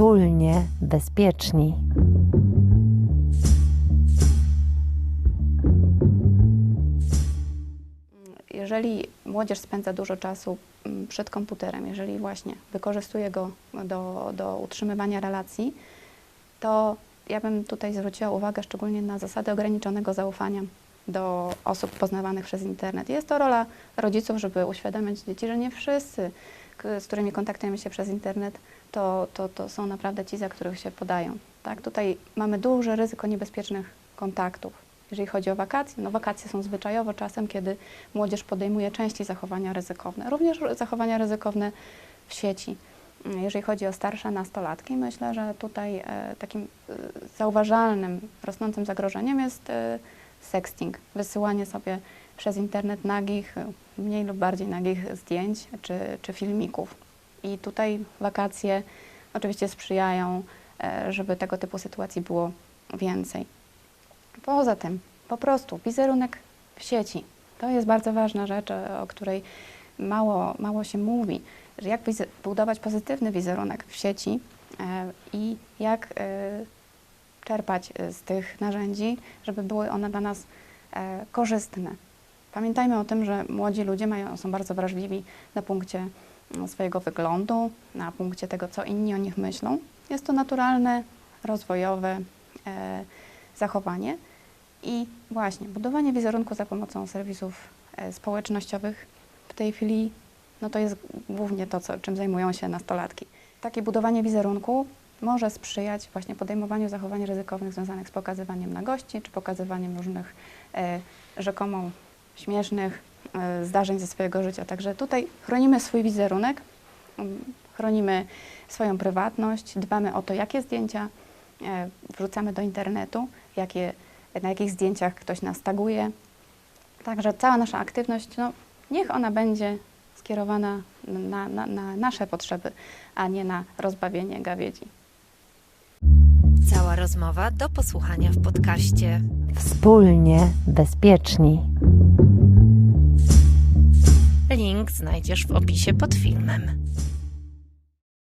Wspólnie bezpieczni. Jeżeli młodzież spędza dużo czasu mm, przed komputerem, jeżeli właśnie wykorzystuje go do, do utrzymywania relacji, to ja bym tutaj zwróciła uwagę szczególnie na zasady ograniczonego zaufania do osób poznawanych przez internet. Jest to rola rodziców, żeby uświadamiać dzieci, że nie wszyscy, k- z którymi kontaktujemy się przez internet, to, to, to są naprawdę ci, za których się podają. Tak? Tutaj mamy duże ryzyko niebezpiecznych kontaktów. Jeżeli chodzi o wakacje, no wakacje są zwyczajowo czasem, kiedy młodzież podejmuje częściej zachowania ryzykowne, również zachowania ryzykowne w sieci. Jeżeli chodzi o starsze nastolatki, myślę, że tutaj e, takim e, zauważalnym, rosnącym zagrożeniem jest e, sexting, wysyłanie sobie przez internet nagich, mniej lub bardziej nagich zdjęć czy, czy filmików. I tutaj wakacje oczywiście sprzyjają, e, żeby tego typu sytuacji było więcej. Poza tym, po prostu wizerunek w sieci. To jest bardzo ważna rzecz, e, o której mało, mało się mówi, że jak budować pozytywny wizerunek w sieci e, i jak czerpać z tych narzędzi, żeby były one dla nas korzystne. Pamiętajmy o tym, że młodzi ludzie mają, są bardzo wrażliwi na punkcie mm, swojego wyglądu, na punkcie tego, co inni o nich myślą. Jest to naturalne, rozwojowe e, zachowanie. I właśnie budowanie wizerunku za pomocą serwisów e, społecznościowych w tej chwili no to jest głównie to, co, czym zajmują się nastolatki. Takie budowanie wizerunku może sprzyjać właśnie podejmowaniu zachowań ryzykownych związanych z pokazywaniem nagości czy pokazywaniem różnych e, rzekomo śmiesznych e, zdarzeń ze swojego życia. Także tutaj chronimy swój wizerunek, mm, chronimy swoją prywatność, dbamy o to, jakie zdjęcia e, wrzucamy do internetu, jakie, na jakich zdjęciach ktoś nas taguje. Także cała nasza aktywność, no, niech ona będzie skierowana na, na, na nasze potrzeby, a nie na rozbawienie gawiedzi. Cała rozmowa do posłuchania w podcaście. Wspólnie bezpieczni. Link znajdziesz w opisie pod filmem.